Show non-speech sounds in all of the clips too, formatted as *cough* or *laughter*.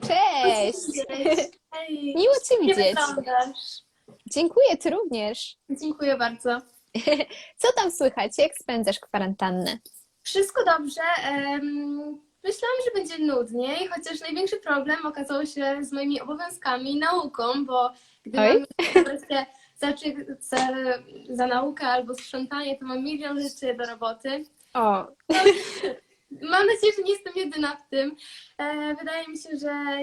Cześć! Hej, Miło Cię nie *laughs* widzieć. wyglądasz. Dziękuję, Ty również. Dziękuję bardzo. *laughs* Co tam słychać? Jak spędzasz kwarantannę? Wszystko dobrze. em, Myślałam, że będzie nudniej, chociaż największy problem okazał się z moimi obowiązkami i nauką, bo gdy Oj. mam za, za naukę albo sprzątanie, to mam milion rzeczy do roboty. O, Mam nadzieję, że nie jestem jedyna w tym. E, Wydaje mi się, że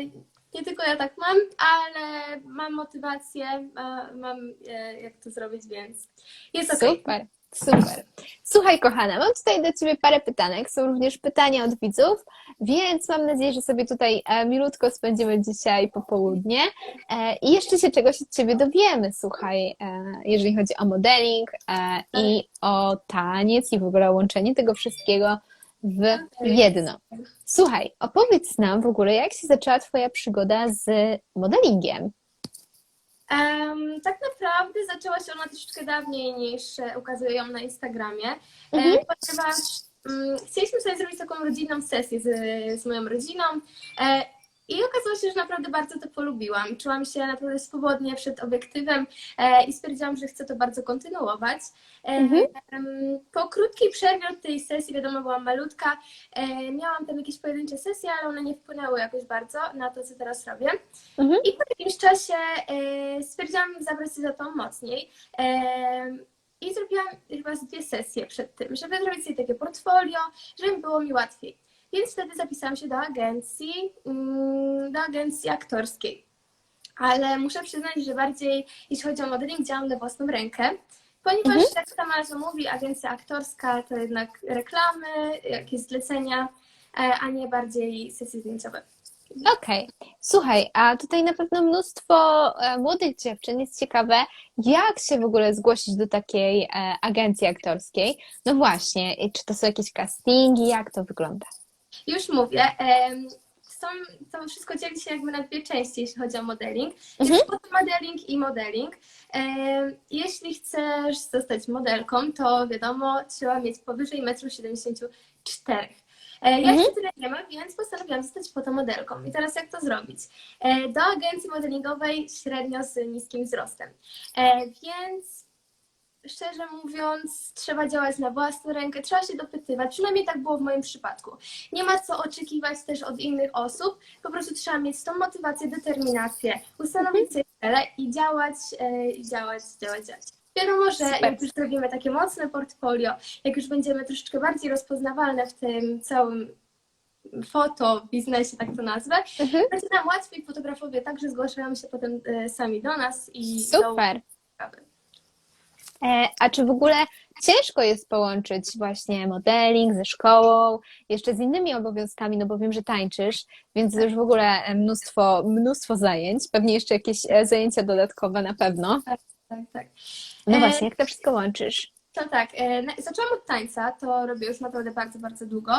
nie tylko ja tak mam, ale mam motywację, e, mam e, jak to zrobić, więc jest okej. super, super. Słuchaj, kochana, mam tutaj do Ciebie parę pytanek. Są również pytania od widzów, więc mam nadzieję, że sobie tutaj milutko spędzimy dzisiaj popołudnie i jeszcze się czegoś od Ciebie dowiemy, słuchaj, jeżeli chodzi o modeling i o taniec i w ogóle łączenie tego wszystkiego w jedno. Słuchaj, opowiedz nam w ogóle, jak się zaczęła Twoja przygoda z modelingiem. Em, tak naprawdę zaczęła się ona troszeczkę dawniej niż e, ukazuję ją na Instagramie, Mhm. ponieważ mm, chcieliśmy sobie zrobić taką rodzinną sesję z, z moją rodziną e, i okazało się, że naprawdę bardzo to polubiłam. Czułam się naprawdę swobodnie przed obiektywem e, i stwierdziłam, że chcę to bardzo kontynuować. E, Mhm. Po krótkiej przerwie od tej sesji, wiadomo, byłam malutka, e, miałam tam jakieś pojedyncze sesje, ale one nie wpłynęły jakoś bardzo na to, co teraz robię. Mhm. I po jakimś czasie stwierdziłam zabrać się za to mocniej. I zrobiłam chyba dwie sesje przed tym, żeby zrobić sobie takie portfolio, żeby było mi łatwiej. Więc wtedy zapisałam się do agencji, mm, do agencji aktorskiej. Ale muszę przyznać, że bardziej jeśli chodzi o modeling, działam na własną rękę. Ponieważ, Mhm. jak sama nazwa mówi, agencja aktorska to jednak reklamy, jakieś zlecenia, e, a nie bardziej sesje zdjęciowe. Okej. Słuchaj, a tutaj na pewno mnóstwo e, młodych dziewczyn jest ciekawe, jak się w ogóle zgłosić do takiej e, agencji aktorskiej. No właśnie, czy to są jakieś castingi, jak to wygląda? Już mówię. Są, to wszystko dzieli się jakby na dwie części, jeśli chodzi o modeling. Mhm. Jest fotomodeling i modeling. Jeśli chcesz zostać modelką, to wiadomo, trzeba mieć powyżej 1,74 m. Ja Mhm. jeszcze tyle nie mam, więc postanowiłam zostać fotomodelką. I teraz jak to zrobić? E, Do agencji modelingowej średnio z niskim wzrostem. E, Więc szczerze mówiąc, trzeba działać na własną rękę, trzeba się dopytywać. Przynajmniej tak było w moim przypadku. Nie ma co oczekiwać też od innych osób, po prostu trzeba mieć tą motywację, determinację, ustanowić sobie cele i działać, e, działać, działać, działać. Wiadomo, że jak już zrobimy takie mocne portfolio, jak już będziemy troszeczkę bardziej rozpoznawalne w tym całym foto biznesie, tak to nazwę, Mhm. będzie nam łatwiej. Fotografowie także zgłaszają się potem e, sami do nas i do Super. sprawy. E, A czy w ogóle ciężko jest połączyć właśnie modeling ze szkołą, jeszcze z innymi obowiązkami, no bo wiem, że tańczysz, więc już w ogóle e, mnóstwo, mnóstwo zajęć, pewnie jeszcze jakieś e, zajęcia dodatkowe na pewno. Tak, tak. No E, właśnie, jak to wszystko łączysz? To tak, zaczęłam od tańca, to robię już naprawdę bardzo, bardzo długo.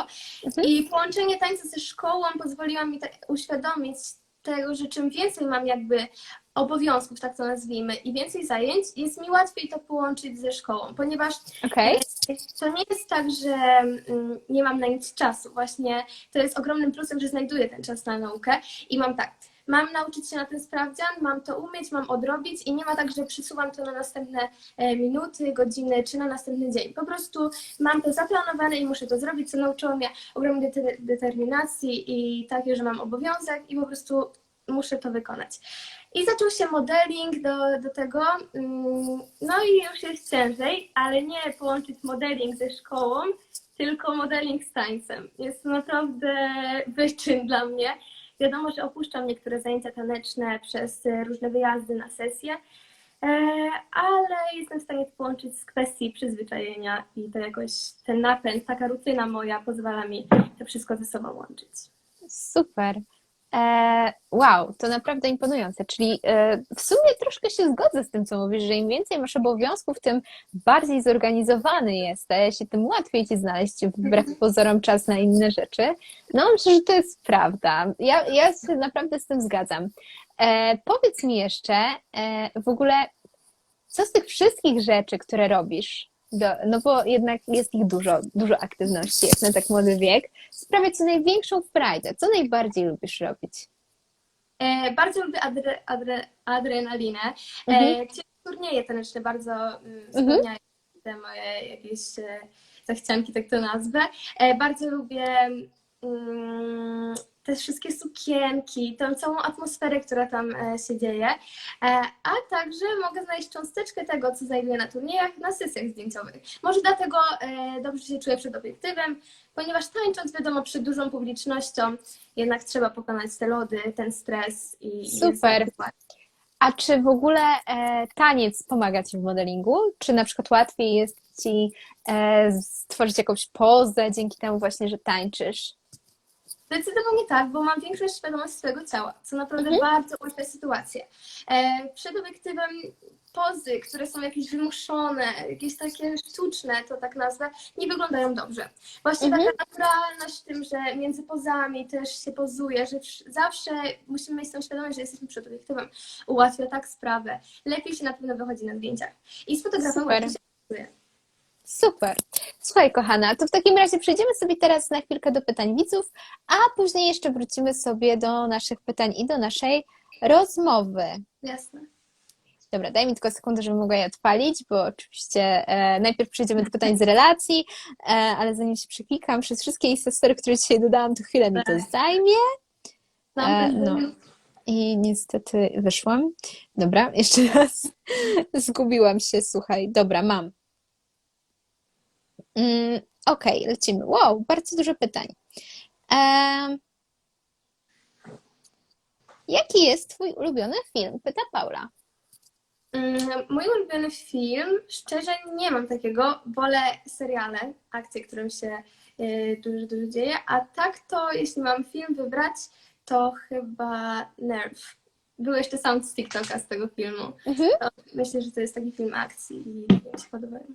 Mhm. I połączenie tańca ze szkołą pozwoliło mi tak uświadomić tego, że czym więcej mam jakby obowiązków, tak to nazwijmy, i więcej zajęć, jest mi łatwiej to połączyć ze szkołą, ponieważ Okej? e, to nie jest tak, że mm, nie mam na nic czasu. Właśnie to jest ogromnym plusem, że znajduję ten czas na naukę i mam tak. Mam nauczyć się na ten sprawdzian, mam to umieć, mam odrobić i nie ma tak, że przesuwam to na następne e, minuty, godziny czy na następny dzień. Po prostu mam to zaplanowane i muszę to zrobić, co nauczyło mnie ogromnej de- determinacji i takie, że mam obowiązek i po prostu muszę to wykonać. I zaczął się modeling do, do tego, mm, no i już jest ciężej, ale nie połączyć modeling ze szkołą, tylko modeling z tańcem. Jest to naprawdę wyczyn dla mnie. Wiadomo, że opuszczam niektóre zajęcia taneczne przez e, różne wyjazdy na sesje, e, ale jestem w stanie to połączyć z kwestii przyzwyczajenia i to jakoś ten napęd, taka rutyna moja pozwala mi to wszystko ze sobą łączyć. Super. E, wow, to naprawdę imponujące. Czyli e, w sumie troszkę się zgodzę z tym, co mówisz, że im więcej masz obowiązków, tym bardziej zorganizowany jesteś i tym łatwiej ci znaleźć wbrew pozorom czas na inne rzeczy. No myślę, że to jest prawda. Ja, ja się naprawdę z tym zgadzam. E, powiedz mi jeszcze w ogóle, co z tych wszystkich rzeczy, które robisz, do, no bo jednak jest ich dużo, dużo aktywności, jak na tak młody wiek. Sprawia Ci największą frajdę. Co najbardziej lubisz robić? E, bardzo lubię adre, adre, adrenalinę. Mhm. E, turnieje taneczne bardzo mm, spełniają te moje jakieś e, zachcianki, tak to nazwę. E, bardzo lubię mm, te wszystkie sukienki, tą całą atmosferę, która tam e, się dzieje. E, a także mogę znaleźć cząsteczkę tego, co znajduję na turniejach, na sesjach zdjęciowych. Może dlatego e, dobrze się czuję przed obiektywem, ponieważ tańcząc, wiadomo, przed dużą publicznością, jednak trzeba pokonać te lody, ten stres i Super. jest A czy w ogóle e, taniec pomaga Ci w modelingu? Czy na przykład łatwiej jest Ci e, stworzyć jakąś pozę dzięki temu właśnie, że tańczysz? Zdecydowanie tak, bo mam większą świadomość swojego ciała, co naprawdę Mhm. bardzo ułatwia sytuację. E, przed obiektywem pozy, które są jakieś wymuszone, jakieś takie sztuczne, to tak nazwę, nie wyglądają dobrze. Właśnie Mhm. taka naturalność w tym, że między pozami też się pozuje, że wsz- zawsze musimy mieć tą świadomość, że jesteśmy przed obiektywem, ułatwia tak sprawę. Lepiej się na pewno wychodzi na zdjęciach. I z fotografem Super. się. Super. Słuchaj, kochana, to w takim razie przejdziemy sobie teraz na chwilkę do pytań widzów, a później jeszcze wrócimy sobie do naszych pytań i do naszej rozmowy. Jasne. Dobra, daj mi tylko sekundę, żebym mogła je odpalić, bo oczywiście e, najpierw przejdziemy do pytań z relacji, e, ale zanim się przeklikam przez wszystkie insta które dzisiaj dodałam, to chwilę mi to zajmie. Mam E, no. I niestety wyszłam. Dobra, jeszcze raz *laughs* zgubiłam się, słuchaj. Dobra, mam. Mm, Okej, lecimy. Wow, bardzo dużo pytań. Em, jaki jest Twój ulubiony film? Pyta Paula. Mm, Mój ulubiony film, szczerze nie mam takiego, wolę seriale, akcje, którym się y, dużo, dużo dzieje, a tak to jeśli mam film wybrać, to chyba Nerve. Był jeszcze sound z TikToka z tego filmu. Mhm. Myślę, że to jest taki film akcji i mi się podobają.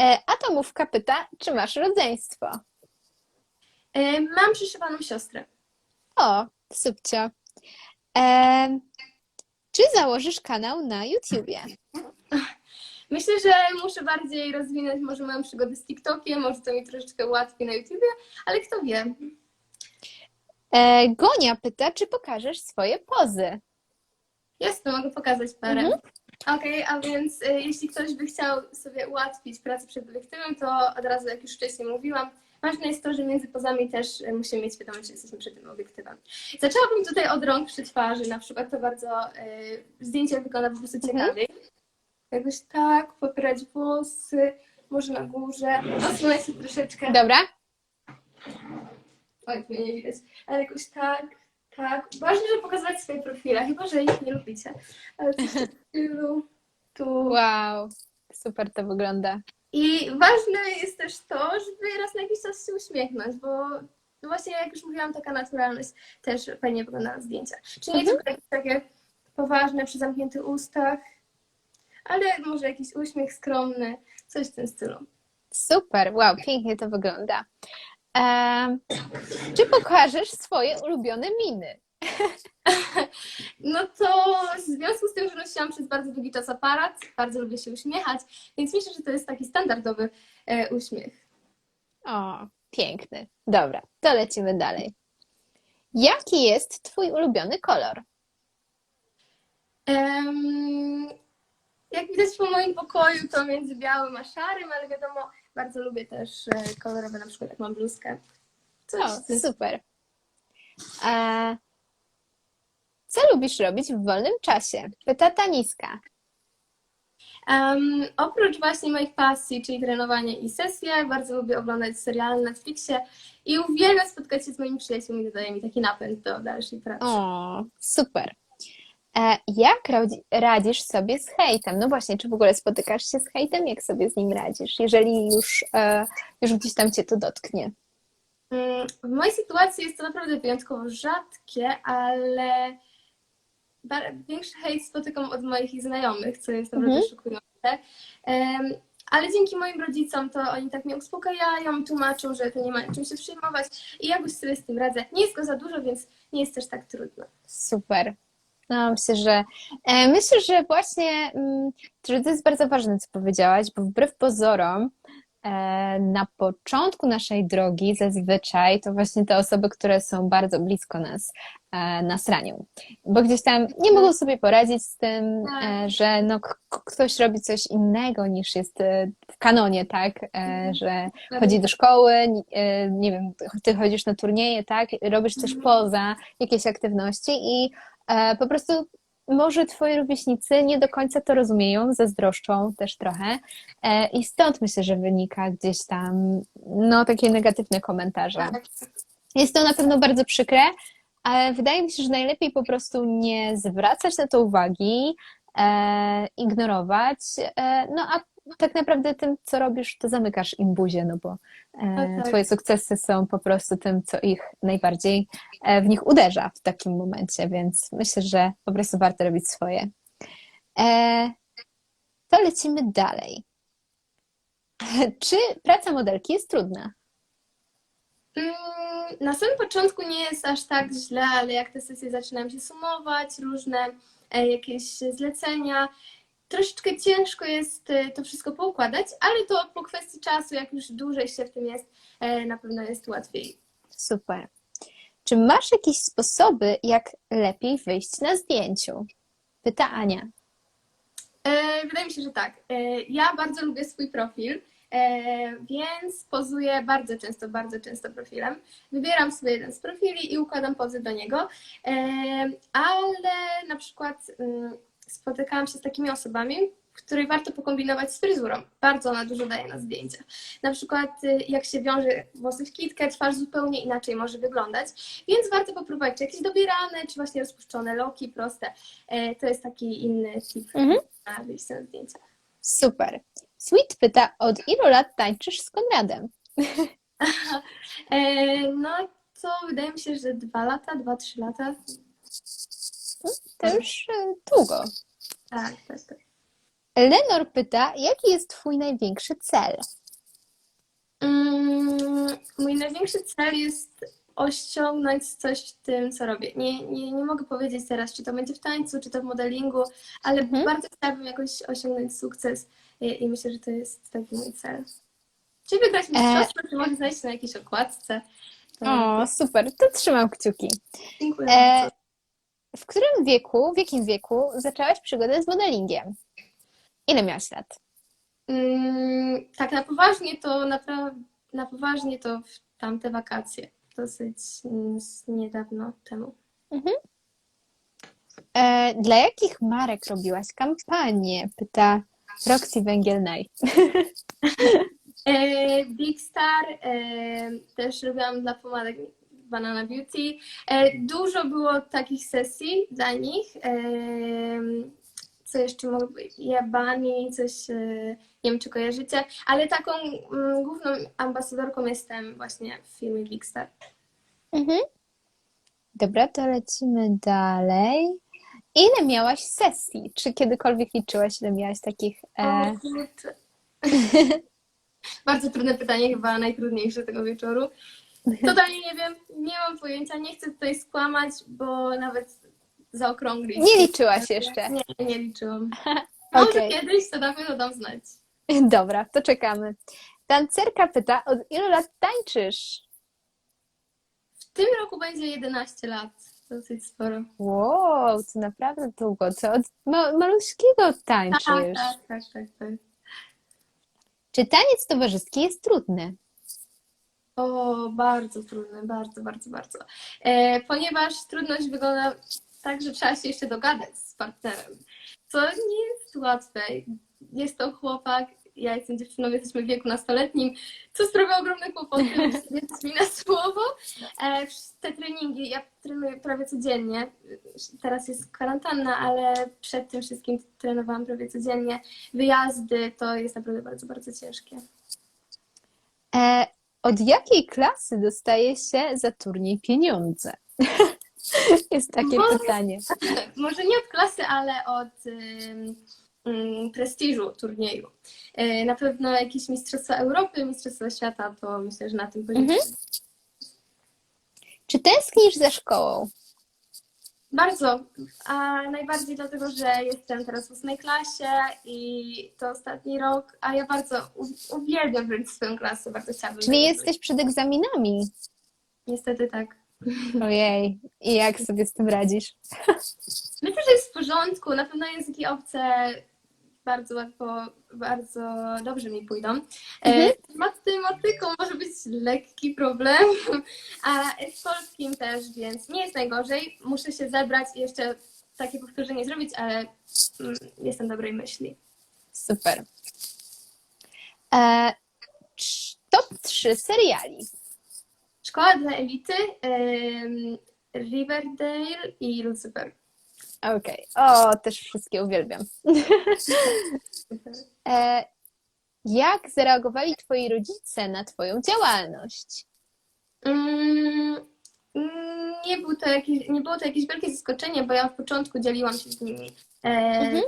E, Atomówka pyta, czy masz rodzeństwo? Y, Mam przyszywaną siostrę. O, subcio. Em, czy założysz kanał na YouTubie? Myślę, że muszę bardziej rozwinąć może moją przygodę z TikTokiem, może to mi troszeczkę ułatwi na YouTubie, ale kto wie. E, Gonia pyta, czy pokażesz swoje pozy? Jasne, mogę pokazać parę. Mhm. Okej, a więc y, jeśli ktoś by chciał sobie ułatwić pracę przed obiektywem, to od razu, jak już wcześniej mówiłam, ważne jest to, że między pozami też y, musimy mieć świadomość, że jesteśmy przed tym obiektywem. Zaczęłabym tutaj od rąk przy twarzy, na przykład to bardzo y, zdjęcie wygląda po prostu Mhm. ciekawiej. Jakoś tak, popierać włosy, może na górze, odsunąć się troszeczkę. Dobra? Oj, mnie nie widać. Ale jakoś tak, tak. Ważne, żeby pokazywać swoje profile, chyba że ich nie lubicie. Ale coś *laughs* stylu, tu. Wow, super to wygląda. I ważne jest też to, żeby raz na jakiś czas się uśmiechnąć, bo no właśnie jak już mówiłam, taka naturalność też fajnie wygląda na zdjęciach. Czyli nie Mhm. tylko jakieś takie poważne, przy zamkniętych ustach, ale może jakiś uśmiech skromny, coś w tym stylu. Super, wow, pięknie to wygląda. Em, czy pokażesz swoje ulubione miny? No to w związku z tym, że nosiłam przez bardzo długi czas aparat, bardzo lubię się uśmiechać, więc myślę, że to jest taki standardowy e, uśmiech. O, piękny. Dobra, to lecimy dalej. Jaki jest Twój ulubiony kolor? Em, jak widać po moim pokoju, to między białym a szarym, ale wiadomo, bardzo lubię też e, kolorowe, na przykład jak mam bluzkę. Coś O, super. E, co lubisz robić w wolnym czasie? Pyta Taniska. Em, oprócz właśnie moich pasji, czyli trenowania i sesje, bardzo lubię oglądać seriale na Netflixie i uwielbiam spotkać się z moimi przyjaciółmi, dodaje mi taki napęd do dalszej pracy. O, super. E, jak radzi, radzisz sobie z hejtem? No właśnie, czy w ogóle spotykasz się z hejtem? Jak sobie z nim radzisz, jeżeli już, e, już gdzieś tam cię to dotknie? Mm, W mojej sytuacji jest to naprawdę wyjątkowo rzadkie, ale większy hejt spotykam od moich znajomych, co jest naprawdę Mhm. szokujące. Ale dzięki moim rodzicom to oni tak mnie uspokajają, tłumaczą, że to nie ma czym się przejmować i jakoś sobie z tym radzę. Nie jest go za dużo, więc nie jest też tak trudno. Super. No, myślę, że e, myślę, że właśnie mm, że to jest bardzo ważne, co powiedziałaś, bo wbrew pozorom e, na początku naszej drogi zazwyczaj to właśnie te osoby, które są bardzo blisko nas, e, nas ranią. Bo gdzieś tam nie mogą sobie poradzić z tym, e, że no, ktoś robi coś innego niż jest w kanonie, tak? E, że chodzi do szkoły, nie wiem, ty chodzisz na turnieje, tak? Robisz coś poza jakieś aktywności i po prostu może twoi rówieśnicy nie do końca to rozumieją, zazdroszczą też trochę e, i stąd myślę, że wynika gdzieś tam no takie negatywne komentarze. Tak. Jest to na pewno bardzo przykre, ale wydaje mi się, że najlepiej po prostu nie zwracać na to uwagi, e, ignorować, e, no a tak naprawdę tym, co robisz, to zamykasz im buzię, no bo e, No tak. twoje sukcesy są po prostu tym, co ich najbardziej e, w nich uderza w takim momencie, więc myślę, że po prostu warto robić swoje. E, to lecimy dalej. *laughs* Czy praca modelki jest trudna? Mm, Na samym początku nie jest aż tak źle, ale jak te sesje zaczynają się sumować, różne jakieś zlecenia, troszeczkę ciężko jest e, to wszystko poukładać, ale to po kwestii czasu, jak już dłużej się w tym jest, e, na pewno jest łatwiej. Super. Czy masz jakieś sposoby, jak lepiej wyjść na zdjęciu? Pyta Ania. E, Wydaje mi się, że tak. E, Ja bardzo lubię swój profil, więc pozuję bardzo często, bardzo często profilem. Wybieram sobie jeden z profili i układam pozy do niego, ale na przykład mm, spotykałam się z takimi osobami, której warto pokombinować z fryzurą. Bardzo ona dużo daje na zdjęcia. Na przykład y, jak się wiąże włosy w kitkę, twarz zupełnie inaczej może wyglądać, więc warto popróbować czy jakieś dobierane, czy właśnie rozpuszczone loki, proste. E, To jest taki inny tip Mhm. na wyjście na zdjęcia. Super. Sweet pyta, od ilu lat tańczysz z Konradem? *laughs* E, No to wydaje mi się, że dwa lata, dwa, trzy lata. To już e, długo. Tak, tak, tak. Lenor pyta, jaki jest twój największy cel? Mm, Mój największy cel jest osiągnąć coś w tym, co robię. Nie, nie, nie mogę powiedzieć teraz, czy to będzie w tańcu, czy to w modelingu, ale Mhm. bardzo chciałabym jakoś osiągnąć sukces i, i myślę, że to jest taki mój cel. Czy wygrać mistrzostwo, czy może znaleźć się na jakiejś okładce. To... O, super, to trzymam kciuki. Dziękuję E, bardzo. W którym wieku, w jakim wieku zaczęłaś przygodę z modelingiem? Ile miałaś lat? Mm, tak na poważnie to napra- na poważnie to w tamte wakacje. Dosyć mm, niedawno temu. E, dla jakich marek robiłaś kampanię? Pyta Roxy Węgielnaj. *laughs* E, Big Star e, też robiłam dla pomadek Banana Beauty. E, dużo było takich sesji dla nich. E, co jeszcze mogę powiedzieć? Jabani, coś, e, nie wiem czy kojarzycie, ale taką mm, główną ambasadorką jestem właśnie w firmie Big Star. Mhm. Dobra, to lecimy dalej. Ile miałaś sesji? Czy kiedykolwiek liczyłaś, ile miałaś takich? E... *laughs* Bardzo trudne pytanie, chyba najtrudniejsze tego wieczoru. Totalnie nie wiem, nie mam pojęcia, nie chcę tutaj skłamać, bo nawet zaokrąglić. Nie liczyłaś jeszcze. Nie, nie liczyłam. *laughs* Może kiedyś to na pewno dam znać. *laughs* Dobra, to czekamy. Tancerka pyta, od ilu lat tańczysz? W tym roku będzie 11 lat. Dosyć sporo. Wow, to naprawdę długo. To od ma maluśkiego Tak, tańczysz. tak, tak, tak, tak. Czy taniec towarzyski jest trudny? O, bardzo trudne, bardzo, bardzo, bardzo. E, ponieważ trudność wygląda tak, że trzeba się jeszcze dogadać z partnerem, co nie jest łatwe. Jest to chłopak, ja jestem dziewczyną, jesteśmy w wieku nastoletnim, co sprawia ogromne kłopoty, *laughs* więc mi na słowo. E, te treningi, ja trenuję prawie codziennie, teraz jest kwarantanna, ale przed tym wszystkim trenowałam prawie codziennie. Wyjazdy to jest naprawdę bardzo, bardzo ciężkie. E, od jakiej klasy dostaje się za turniej pieniądze? *laughs* Jest takie Może- pytanie. *laughs* Może nie od klasy, ale od ym, prestiżu turnieju. Y, na pewno jakieś Mistrzostwa Europy, Mistrzostwa Świata, to myślę, że na tym poziomie. Mhm. Czy tęsknisz za szkołą? Bardzo, a najbardziej dlatego, że jestem teraz w ósmej klasie i to ostatni rok, a ja bardzo u- uwielbiam wręcz swoją klasę, bardzo chciałabym. Czyli jesteś przed egzaminami. Niestety tak. Ojej, i jak sobie z tym radzisz? Myślę, że jest w porządku. Na pewno języki obce bardzo łatwo, bardzo dobrze mi pójdą. Mhm. E, Z matematyką może być lekki problem, *laughs* a z polskim też, więc nie jest najgorzej. Muszę się zebrać i jeszcze takie powtórzenie zrobić, ale mm, jestem dobrej myśli. Super. E, top 3 seriali. Szkoła dla elity, em, Riverdale i Lucifer. Okej. O, też wszystkie uwielbiam. *laughs* E, jak zareagowali twoi rodzice na twoją działalność? Mm, mm, Nie, był to jakieś, nie było to jakieś wielkie zaskoczenie, bo ja w początku dzieliłam się z nimi e, Mhm.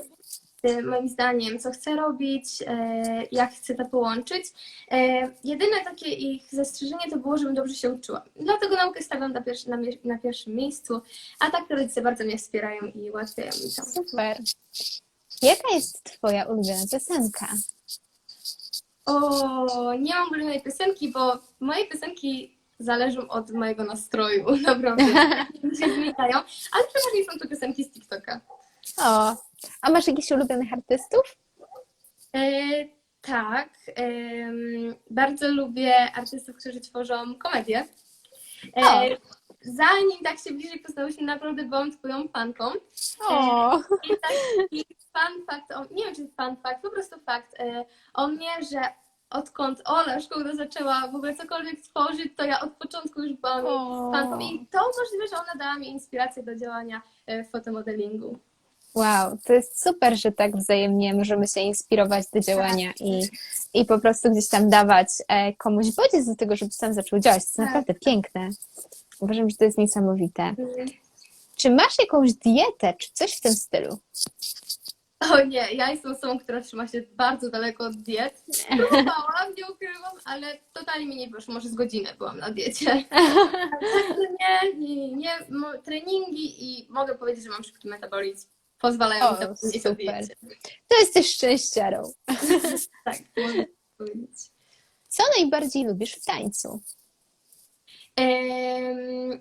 Z moim zdaniem, co chcę robić, e, jak chcę to połączyć. E, jedyne takie ich zastrzeżenie to było, żebym dobrze się uczyła. Dlatego naukę stawiam na, pierwszy, na, na pierwszym miejscu, a tak rodzice bardzo mnie wspierają i ułatwiają mi to. Super. Jaka jest twoja ulubiona piosenka? O, nie mam ulubionej piosenki, bo moje piosenki zależą od mojego nastroju, *laughs* naprawdę. się zmieniają, ale przeważnie są to piosenki z TikToka. O, a masz jakichś ulubionych artystów? E, tak, bardzo lubię artystów, którzy tworzą komedię. E, O. zanim tak się bliżej poznałyśmy, naprawdę byłam twoją fanką. O, I taki fun fact, o, nie wiem czy fun fact, po prostu fakt e, o mnie, że odkąd Ola szkoła zaczęła w ogóle cokolwiek tworzyć, to ja od początku już byłam fanką i to możliwe, że ona dała mi inspirację do działania e, w fotomodelingu. Wow, to jest super, że tak wzajemnie możemy się inspirować do działania i, i po prostu gdzieś tam dawać e, komuś bodziec do tego, żeby sam zaczął działać. To jest Tak. naprawdę piękne. Uważam, że to jest niesamowite. Czy masz jakąś dietę, czy coś w tym stylu? O nie, ja jestem osobą, która trzyma się bardzo daleko od diet. Próbowałam, nie ukrywam, ale totalnie mi nie wyszło. Może z godzinę byłam na diecie. *laughs* nie, nie, nie. Treningi i mogę powiedzieć, że mam szybki metabolizm. Pozwalają O, mi zapomnieć o super. diecie. To jesteś szczęściarą. *laughs* Tak, powiedzieć. Co najbardziej lubisz w tańcu? Em,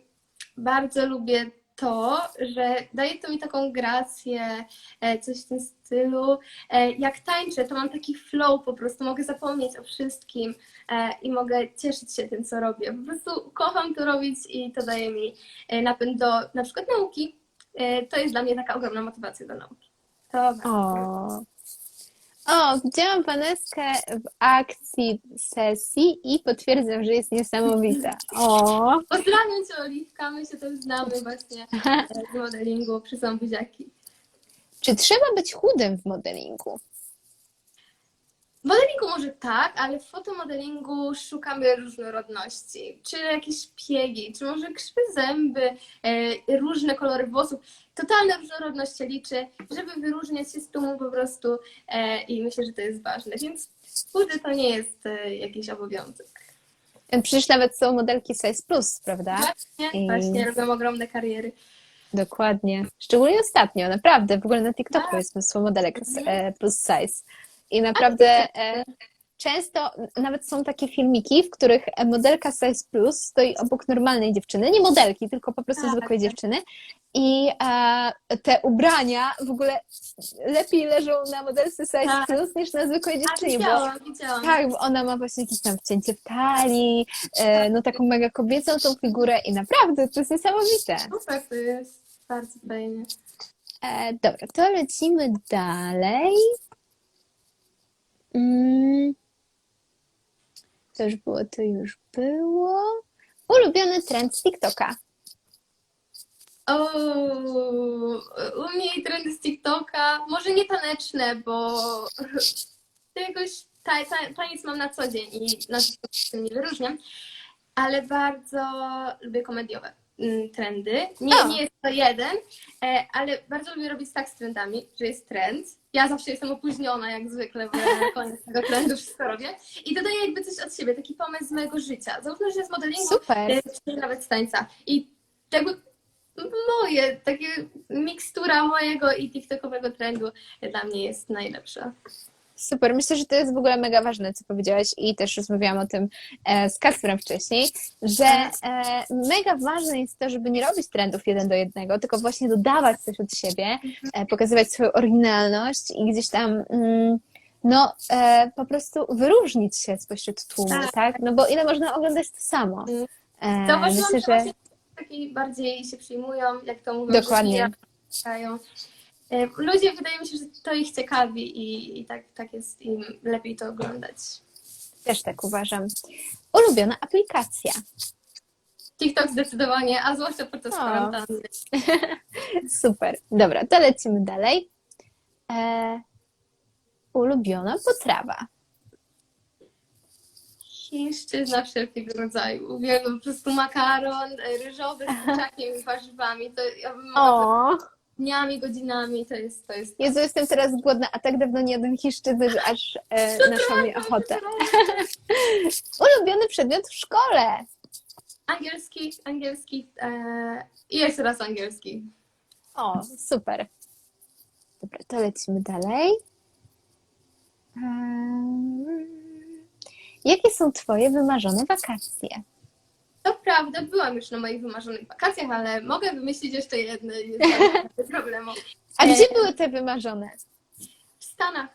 bardzo lubię to, że daje to mi taką grację, e, coś w tym stylu. E, Jak tańczę, to mam taki flow, po prostu mogę zapomnieć o wszystkim e, i mogę cieszyć się tym, co robię. Po prostu kocham to robić i to daje mi napęd do na przykład nauki. E, To jest dla mnie taka ogromna motywacja do nauki. To. O, o widziałam Waneskę w akcji sesji i potwierdzam, że jest niesamowita. O, Pozdrawiam Cię, Oliwka, my się też znamy właśnie e, z modelingu, przysyłam buziaki. czy trzeba być chudym w modelingu? W modelingu może tak, ale w fotomodelingu szukamy różnorodności. Czy jakieś szpiegi, czy może krzywe zęby, e, różne kolory włosów. Totalna różnorodność się liczy, żeby wyróżniać się z tłumu po prostu e, i myślę, że to jest ważne. Więc chudy to nie jest e, jakiś obowiązek. Przecież nawet są modelki size plus, prawda? Właśnie, I- właśnie robią ogromne kariery. Dokładnie. Szczególnie ostatnio, naprawdę. W ogóle na TikToku Tak. jest mnóstwo modelek plus size. I naprawdę e, często nawet są takie filmiki, w których modelka size plus stoi obok normalnej dziewczyny. Nie modelki, tylko po prostu Tak, zwykłej dziewczyny. I e, te ubrania w ogóle lepiej leżą na modelce size Tak. plus niż na zwykłej A dziewczynie. Bo, widziałam, widziałam. tak, bo ona ma właśnie jakieś tam wcięcie w talii, e, no taką mega kobiecą tą figurę i naprawdę to jest niesamowite. Super, to jest bardzo fajnie. E, dobra, to lecimy dalej. Mm. To już było, to już było. Ulubiony trend z TikToka. O, u mnie trendy z TikToka, może nie taneczne, bo jakoś ta, ta, taniec mam na co dzień i na TikToku się nie wyróżniam, ale bardzo lubię komediowe trendy. Nie, O. nie jest to jeden, e, ale bardzo lubię robić tak z trendami, że jest trend. Ja zawsze jestem opóźniona, jak zwykle, bo ja na koniec tego trendu wszystko robię. I dodaję jakby coś od siebie, taki pomysł z mojego życia. Zarówno, że z modelingu, Super. e, czy nawet z tańca. I jakby moje, takie mikstura mojego i TikTokowego trendu dla mnie jest najlepsza. Super, myślę, że to jest w ogóle mega ważne, co powiedziałaś i też rozmawiałam o tym e, z Kasprem wcześniej, że e, mega ważne jest to, żeby nie robić trendów jeden do jednego, tylko właśnie dodawać coś od siebie, e, pokazywać swoją oryginalność i gdzieś tam mm, no po prostu wyróżnić się spośród tłumu, tak? Tak. No bo ile można oglądać to samo? E, Zauważyłam, myślę, że taki bardziej się przyjmują, jak to mówią. Dokładnie. E, Ludzie, wydaje mi się, że to ich ciekawi i, i tak, tak jest im lepiej to oglądać. też tak uważam. Ulubiona aplikacja. TikTok zdecydowanie, a zwłaszcza podczas kwarantanny. *laughs* Super. Dobra, to lecimy dalej. E, ulubiona potrawa. Chińszczyzna wszelkiego rodzaju. Uwielbiam po prostu makaron e, ryżowy z kurczakiem i warzywami. To ja bym O, dniami, godzinami, to jest, to jest Jezu, jestem teraz głodna, a tak dawno nie jadłam chiszczyzy, że aż e, naszła mi ochotę. *laughs* Ulubiony przedmiot w szkole. Angielski, angielski e, i jeszcze raz angielski. O, super. Dobra, to lecimy dalej. Jakie są Twoje wymarzone wakacje? To prawda, byłam już na moich wymarzonych wakacjach, ale mogę wymyślić jeszcze jedne, bez *laughs* problemu. A gdzie były te wymarzone? W Stanach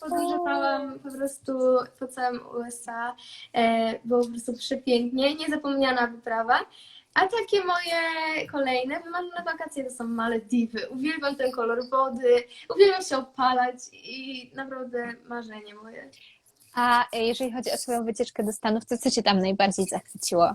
podróżowałam po prostu po całym USA. E, Było po prostu przepięknie, niezapomniana wyprawa. A takie moje kolejne wymarzone wakacje to są Malediwy. Uwielbiam ten kolor wody, uwielbiam się opalać i naprawdę marzenie moje. A jeżeli chodzi o swoją wycieczkę do Stanów, to co Cię tam najbardziej zachwyciło?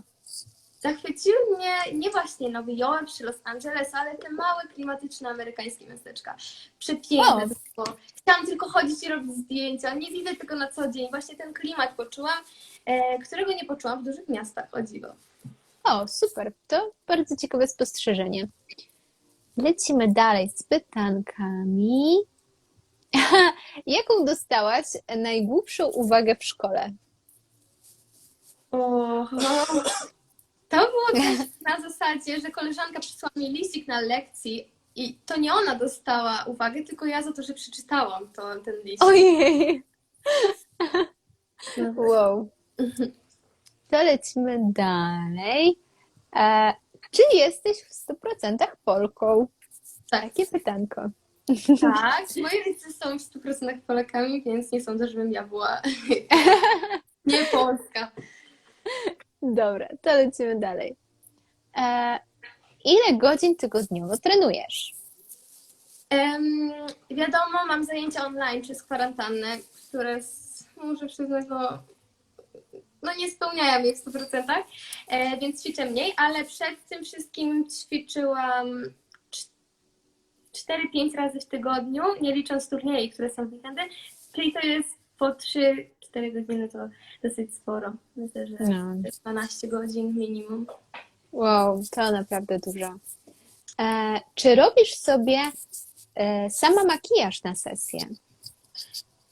Zachwyciły mnie nie właśnie Nowy Jork czy Los Angeles, ale te małe, klimatyczne amerykańskie miasteczka. Przepiękne było. Chciałam tylko chodzić i robić zdjęcia. Nie widzę tego na co dzień. Właśnie ten klimat poczułam, e, którego nie poczułam w dużych miastach, o dziwo. O, super. To bardzo ciekawe spostrzeżenie. Lecimy dalej z pytankami. *laughs* Jaką dostałaś najgłupszą uwagę w szkole? O, to było na zasadzie, że koleżanka przysłała mi listik na lekcji i to nie ona dostała uwagę, tylko ja za to, że przeczytałam to, ten listik. Ojej! Wow. To lecimy dalej. E, czy jesteś w 100% Polką? Tak. Takie pytanko. Tak, *laughs* moi rodzice są w 100% Polakami, więc nie sądzę, żebym ja była *laughs* nie Polska. Dobra, to lecimy dalej. E, ile godzin tygodniowo trenujesz? Em, wiadomo, mam zajęcia online przez kwarantannę, które s- muszę przyznać, no, no nie spełniają mnie w 100%, e, więc ćwiczę mniej, ale przed tym wszystkim ćwiczyłam 4-5 razy w tygodniu, nie licząc turniej, które są w weekendy, czyli to jest po 3-4 godziny, to dosyć sporo. Myślę, że No. 12 godzin minimum. Wow, to naprawdę dużo. E, czy robisz sobie e, sama makijaż na sesję?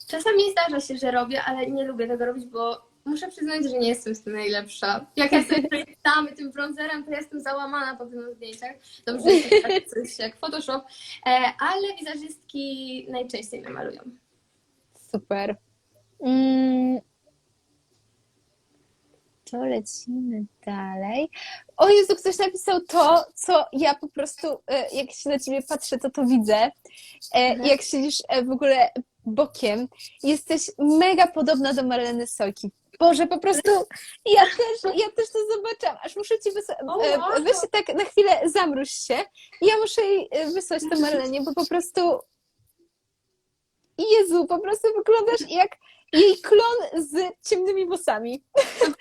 Czasami zdarza się, że robię, ale nie lubię tego robić, bo muszę przyznać, że nie jestem z tym najlepsza. Jak ja sobie projektamy tym bronzerem, to jestem załamana po tym zdjęciach. Dobrze, że tak coś jak Photoshop, e, ale wizerzystki najczęściej mnie malują. Super. Mm. To lecimy dalej. O Jezu, ktoś napisał to, co ja po prostu, e, jak się na ciebie patrzę, to to widzę. E, Mhm. Jak siedzisz w ogóle bokiem, jesteś mega podobna do Marleny Sojki. Boże, po prostu *laughs* ja też, ja też to zobaczyłam, aż muszę ci wysłać, wow. weź tak na chwilę, zamruź się. Ja muszę jej e, wysłać to Marlenie, bo po prostu Jezu, po prostu wyglądasz jak jej klon z ciemnymi włosami.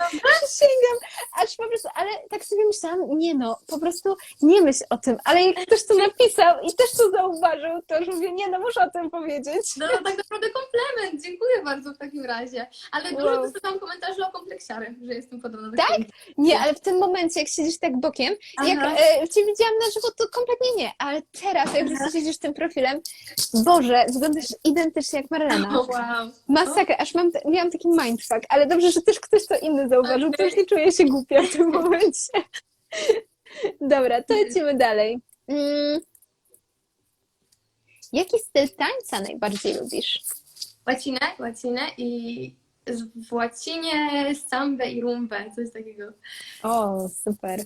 Przysięgam, *laughs* aż po prostu, ale tak sobie myślałam, nie no, po prostu nie myśl o tym, ale jak ktoś to napisał i też to zauważył, to już mówię, nie no, muszę o tym powiedzieć. No tak naprawdę komplement, dziękuję bardzo w takim razie. Ale dużo Wow. dostałam komentarzy o kompleksiary, że jestem podobna do Tak? Nie, ale w tym momencie, jak siedzisz tak bokiem, jak Aha. e, cię widziałam na żywo, to kompletnie nie, ale teraz, jak po siedzisz tym profilem, Boże, wyglądasz identycznie jak Marlena. O, wow. Masakra, aż mam, miałam taki mindfuck, ale dobrze, że też ktoś to inny zauważył, to już nie czuję się głupia w tym momencie. Dobra, to lecimy dalej. Mm. Jaki styl tańca najbardziej lubisz? Łacinę, łacinę i w łacinie sambę i rumbę, coś takiego. O, super.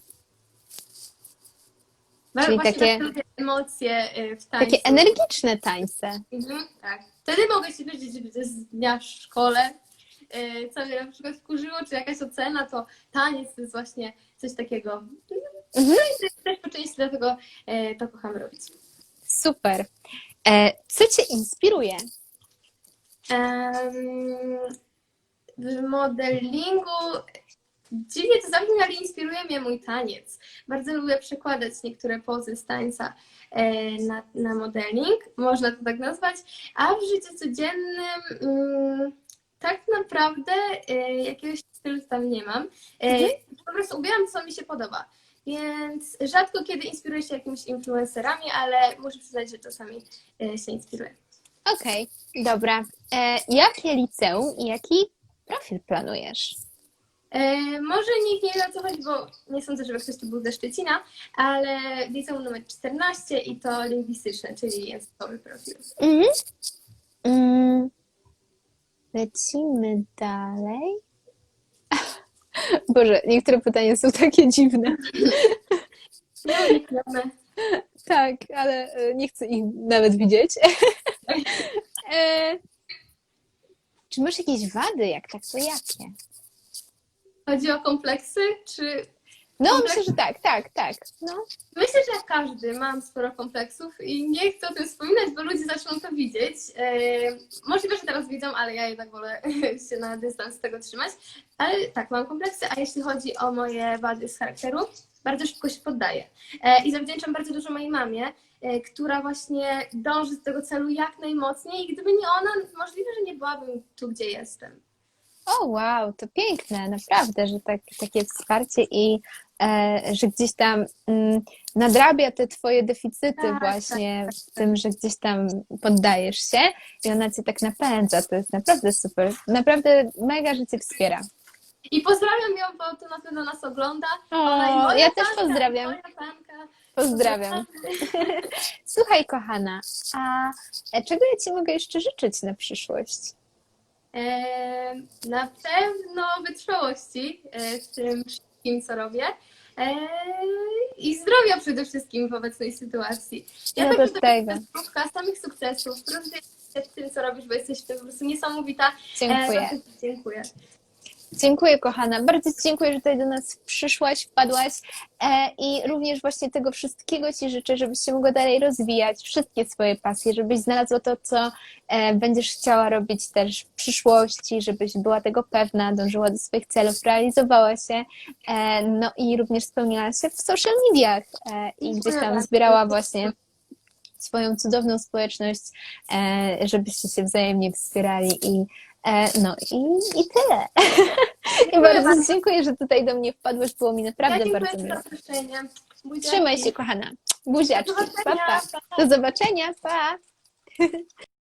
Wa- Czyli Właśnie takie- lubię emocje y, w tańcu. Takie energiczne tańce. Mhm, tak. Wtedy mogę się wiedzieć, że to jest dnia w szkole, y, co mnie na przykład wkurzyło, czy jakaś ocena, to taniec to jest właśnie coś takiego. Mhm. No i też po części dlatego y, to kocham robić. Super. E, co cię inspiruje? W modelingu dziwnie to zabrzmi, ale inspiruje mnie mój taniec. Bardzo lubię przekładać niektóre pozy z tańca e, na, na modeling, można to tak nazwać, a w życiu codziennym mm, tak naprawdę e, jakiegoś stylu tam nie mam. E, Mhm. Po prostu ubieram, co mi się podoba. Więc rzadko kiedy inspiruję się jakimiś influencerami, ale muszę przyznać, że czasami się inspiruję. Okej, dobra. E, jakie liceum i jaki profil planujesz? E, może nikt nie wie o co chodzi, bo nie sądzę, żeby ktoś tu był ze Szczecina, ale liceum numer 14 i to lingwistyczne, czyli językowy profil. Mhm. Mm. Lecimy dalej. *laughs* Boże, niektóre pytania są takie dziwne. No, unikniemy. Tak, ale e, nie chcę ich nawet widzieć. *laughs* e, czy masz jakieś wady? Jak tak, to jakie? Chodzi o kompleksy, czy... No, Kompleks- myślę, że tak, tak, tak. No. Myślę, że jak każdy mam sporo kompleksów i nie chcę o tym wspominać, bo ludzie zaczną to widzieć. E, możliwe, że teraz widzą, ale ja jednak wolę *laughs* się na dystans z tego trzymać. Ale tak, mam kompleksy, a jeśli chodzi o moje wady z charakteru, bardzo szybko się poddaję. E, I zawdzięczam bardzo dużo mojej mamie, e, która właśnie dąży do tego celu jak najmocniej i gdyby nie ona, możliwe, że nie byłabym tu, gdzie jestem. O, wow, to piękne, naprawdę, że tak, takie wsparcie i e, że gdzieś tam mm, nadrabia te twoje deficyty Tak, właśnie tak, w tym, że gdzieś tam poddajesz się i ona cię tak napędza. To jest naprawdę super. Naprawdę mega, że cię wspiera. I pozdrawiam ją, bo to na pewno nas ogląda. Ona i O, moja ja też pozdrawiam. Moja. Pozdrawiam. *laughs* Słuchaj, kochana, a e, czego ja ci mogę jeszcze życzyć na przyszłość? Na pewno wytrwałości e, w tym wszystkim, co robię. E, I zdrowia przede wszystkim w obecnej sytuacji. Ja No tak myślę, tego. próbka samych sukcesów. W tym, co robisz, bo jesteś w tym po prostu niesamowita. Dziękuję. E, dziękuję. Dziękuję, kochana. Bardzo dziękuję, że tutaj do nas przyszłaś, wpadłaś e, i również właśnie tego wszystkiego Ci życzę, żebyś się mogła dalej rozwijać, wszystkie swoje pasje, żebyś znalazła to, co e, będziesz chciała robić też w przyszłości, żebyś była tego pewna, dążyła do swoich celów, realizowała się, e, no i również spełniała się w social mediach e, i gdzieś tam bardzo. zbierała właśnie swoją cudowną społeczność, e, żebyście się wzajemnie wspierali i no i, i tyle. I bardzo bardzo. dziękuję, że tutaj do mnie wpadłeś, było mi Ja naprawdę dziękuję bardzo za miło. zaproszenie. Buziaki. Trzymaj się, kochana. Do Buziaczki. Pa, zobaczenia. pa. Do zobaczenia. Pa.